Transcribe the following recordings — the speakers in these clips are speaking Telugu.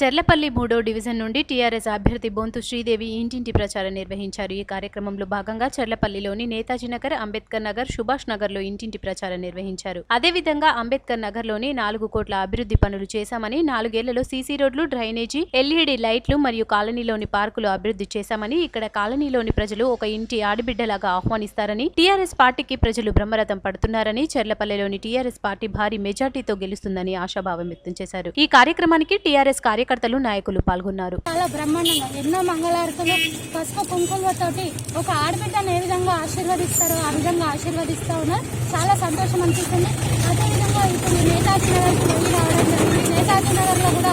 చెర్లపల్లి మూడో డివిజన్ నుండి టీఆర్ఎస్ అభ్యర్థి బొంతు శ్రీదేవి ఇంటింటి ప్రచారం నిర్వహించారు. ఈ కార్యక్రమంలో భాగంగా చెర్లపల్లిలోని నేతాజీ నగర్ అంబేద్కర్ నగర్ సుభాష్ నగర్లో ఇంటింటి ప్రచారం నిర్వహించారు. అదేవిధంగా అంబేద్కర్ నగర్లోని నాలుగు కోట్ల అభివృద్ధి పనులు చేశామని నాలుగేళ్ళలో సీసీ రోడ్లు డ్రైనేజీ ఎల్ఈడి లైట్లు మరియు కాలనీలోని పార్కులు అభివృద్ధి చేశామని ఇక్కడ కాలనీలోని ప్రజలు ఒక ఇంటి ఆడిబిడ్డలాగా ఆహ్వానిస్తారని టీఆర్ఎస్ పార్టీకి ప్రజలు బ్రహ్మరథం పడుతున్నారని చెర్లపల్లిలోని టీఆర్ఎస్ పార్టీ భారీ మెజార్టీతో గెలుస్తుందని ఆశాభావం వ్యక్తం చేశారు. ఈ కార్యక్రమానికి టీఆర్ఎస్ కార్యకర్తలు నాయకులు పాల్గొన్నారు. చాలా బ్రహ్మాండంగా ఎన్నో మంగళారతులు పసుపు కుంకుమతోటి ఒక ఆడబిడ్డను ఏ విధంగా ఆశీర్వదిస్తారో ఆ విధంగా ఆశీర్వదిస్తూ ఉన్నారు. చాలా సంతోషం అనిపిస్తుంది. అదేవిధంగా ఇప్పుడు నేతాజీ నగర్కి వెళ్ళి రావడం జరిగింది. నేతాజీ నగర్లో కూడా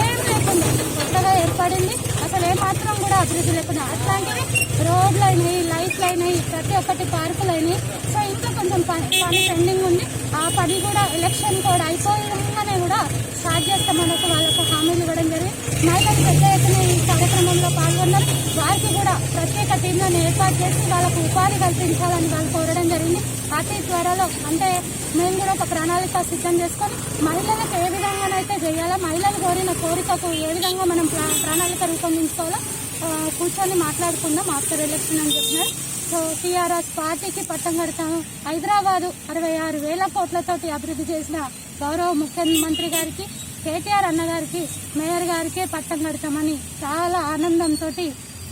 ఏం లేకుండా కొత్తగా ఏర్పడింది. అసలు ఏమాత్రం కూడా అభివృద్ధి లేకుండా అట్లాంటివి రోడ్లు అయినాయి లైట్లు అయినాయి ప్రతి ఒక్కటి పార్కులు అయినాయి. సో ఇంకా కొంచెం పని పెండింగ్ ఉంది. ఆ పని కూడా ఎలక్షన్ కూడా అయిపోయినాగానే కూడా స్టార్ట్ చేస్తామని ఒక వాళ్ళకు హామీలు ఇవ్వడం జరిగింది మహిళలు పెద్ద ఎత్తున ఈ కార్యక్రమంలో పాల్గొన్నారు. వారికి కూడా ప్రత్యేక టీంలను ఏర్పాటు చేసి వాళ్ళకు ఉపాధి కల్పించాలని వాళ్ళు కోరడం జరిగింది. అతి త్వరలో అంటే మేము కూడా ఒక ప్రణాళిక సిద్ధం చేసుకొని మహిళలకు ఏ విధంగానైతే చేయాలో మహిళలు కోరిన కోరికకు ఏ విధంగా మనం ప్రణాళిక రూపొందించుకోవాలో కూర్చొని మాట్లాడుకుందాం. ఆఫ్టర్ ఎలక్షన్ అని చెప్పినారు. సో టీఆర్ఎస్ పార్టీకి పట్టం కడతాము. హైదరాబాదు అరవై ఆరు వేల కోట్లతోటి అభివృద్ధి చేసిన గౌరవ ముఖ్యమంత్రి గారికి కేటీఆర్ అన్నగారికి మేయర్ గారికే పట్టం కడతామని చాలా ఆనందంతో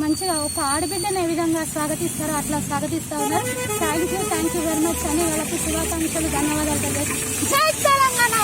మంచిగా ఒక ఆడబిడ్డను ఏ విధంగా స్వాగతిస్తారో అట్లా స్వాగతిస్తా ఉన్నారు. Thank you thank you very much అని వాళ్ళకి శుభాకాంక్షలు ధన్యవాదాలు. జై తెలంగాణ!